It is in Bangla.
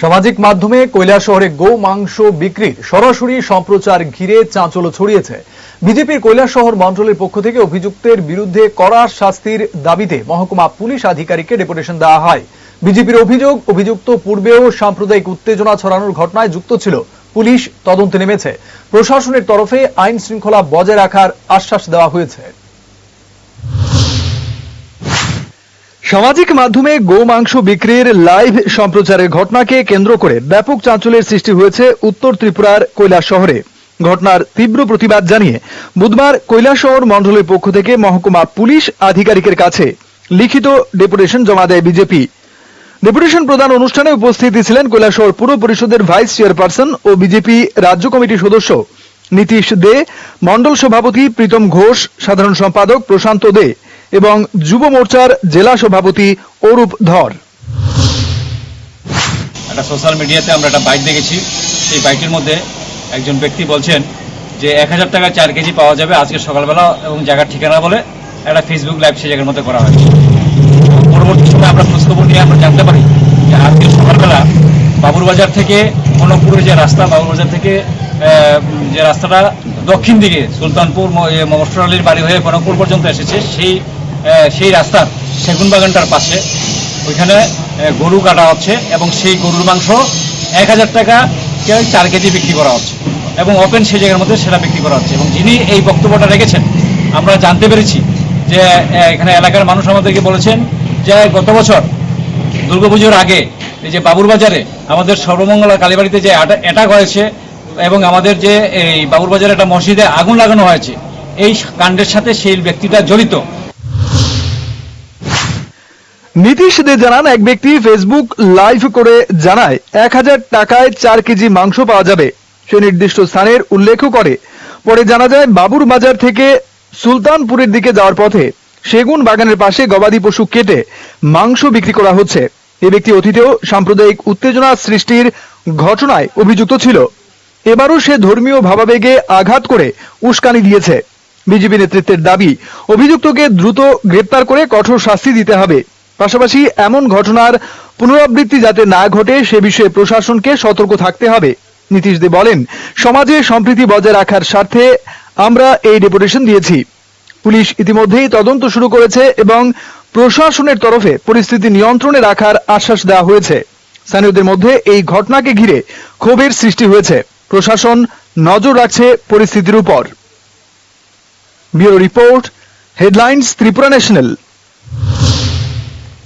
সামাজিক মাধ্যমে কৈলা শহরে গো মাংস বিক্রির সরাসরি সম্প্রচার ঘিরে চাঞ্চল্য ছড়িয়েছে। বিজেপির কৈলা শহর মন্ডলের পক্ষ থেকে অভিযুক্তের বিরুদ্ধে কড়া শাস্তির দাবিতে মহকুমা পুলিশ আধিকারিককে ডেপুটেশন দেওয়া হয়। বিজেপির অভিযোগ, অভিযুক্ত পূর্বেও সাম্প্রদায়িক উত্তেজনা ছড়ানোর ঘটনায় যুক্ত ছিল। পুলিশ তদন্তে নেমেছে। প্রশাসনের তরফে আইন শৃঙ্খলা বজায় রাখার আশ্বাস দেওয়া হয়েছে। সামাজিক মাধ্যমে গো মাংস বিক্রির লাইভ সম্প্রচারের ঘটনাকে কেন্দ্র করে ব্যাপক চাঞ্চল্যের সৃষ্টি হয়েছে উত্তর ত্রিপুরার কৈলাস শহরে। ঘটনার তীব্র প্রতিবাদ জানিয়ে বুধবার কৈলাসহর মণ্ডলের পক্ষ থেকে মহকুমা পুলিশ আধিকারিকের কাছে লিখিত ডেপুটেশন জমা দেয় বিজেপি। ডেপুটেশন প্রদান অনুষ্ঠানে উপস্থিত ছিলেন কৈলাসহর পুর পরিষদের ভাইস চেয়ারপারসন ও বিজেপি রাজ্য কমিটির সদস্য নীতিশ দে, মণ্ডল সভাপতি প্রীতম ঘোষ, সাধারণ সম্পাদক প্রশান্ত দে। এবং যুব মোর্চার জেলা সভাপতি অরূপ ধর। একটা সোশ্যাল মিডিয়াতে আমরা একটা বাইক দেখেছি। সেই বাইকটির মধ্যে একজন ব্যক্তি বলছেন যে এক হাজার টাকা চার কেজি পাওয়া যাবে আজকে সকালবেলা এবং জায়গার ঠিকানা বলে একটা ফেসবুক লাইভ সেই জায়গার মধ্যে করা হয়েছে। পরবর্তী সময় আমরা খোঁজখবর নিয়ে আমরা জানতে পারি যে আজকে সকালবেলা বাবুরবাজার থেকে কনকপুরের যে রাস্তা বাবুরবাজার থেকে যে রাস্তাটা দক্ষিণ দিকে সুলতানপুর, ম- আলীর বাড়ি হয়ে কনকপুর পর্যন্ত এসেছে, সেই সেই রাস্তার সেগুন বাগানটার পাশে। ওইখানে গরু কাটা হচ্ছে এবং সেই গরুর মাংস এক হাজার টাকা কেউ চার কেজি বিক্রি করা হচ্ছে এবং ওপেন সেই জায়গার মধ্যে সেটা বিক্রি করা হচ্ছে এবং যিনি এই বক্তব্যটা রেখেছেন, আমরা জানতে পেরেছি যে এখানে এলাকার মানুষ আমাদেরকে বলেছেন যে, গত বছর দুর্গাপুজোর আগে এই যে বাবুর বাজারে আমাদের সর্বমঙ্গলা কালীবাড়িতে যে অ্যাটাক হয়েছে এবং আমাদের যে এই বাবুর বাজারে একটা মসজিদে আগুন লাগানো হয়েছে, এই কাণ্ডের সাথে সেই ব্যক্তিটা জড়িত। নীতিশ দে জানান, এক ব্যক্তি ফেসবুক লাইভ করে জানায়, এক হাজার টাকায় চার কেজি মাংস পাওয়া যাবে। সে নির্দিষ্ট স্থানের উল্লেখ করে। পরে জানা যায়, বাবুর বাজার থেকে সুলতানপুরের দিকে যাওয়ার পথে সেগুন বাগানের পাশে গবাদি পশু কেটে মাংস বিক্রি করা হচ্ছে। এ ব্যক্তি অতীতেও সাম্প্রদায়িক উত্তেজনা সৃষ্টির ঘটনায় অভিযুক্ত ছিল। এবারও সে ধর্মীয় ভাবাবেগে আঘাত করে উস্কানি দিয়েছে। বিজেপি নেতৃত্বের দাবি, অভিযুক্তকে দ্রুত গ্রেপ্তার করে কঠোর শাস্তি দিতে হবে। পাশাপাশি এমন ঘটনার পুনরাবৃত্তি যাতে না ঘটে, সে বিষয়ে প্রশাসনকে সতর্ক থাকতে হবে। নীতিশ দে বলেন, সমাজে সম্প্রীতি বজায় রাখার স্বার্থে আমরা এই ডেপুটেশন দিয়েছি। পুলিশ ইতিমধ্যেই তদন্ত শুরু করেছে এবং প্রশাসনের তরফে পরিস্থিতি নিয়ন্ত্রণে রাখার আশ্বাস দেওয়া হয়েছে। স্থানীয়দের মধ্যে এই ঘটনাকে ঘিরে ক্ষোভের সৃষ্টি হয়েছে। প্রশাসন নজর রাখছে পরিস্থিতির উপর। Bureau report, headlines, Tripura national.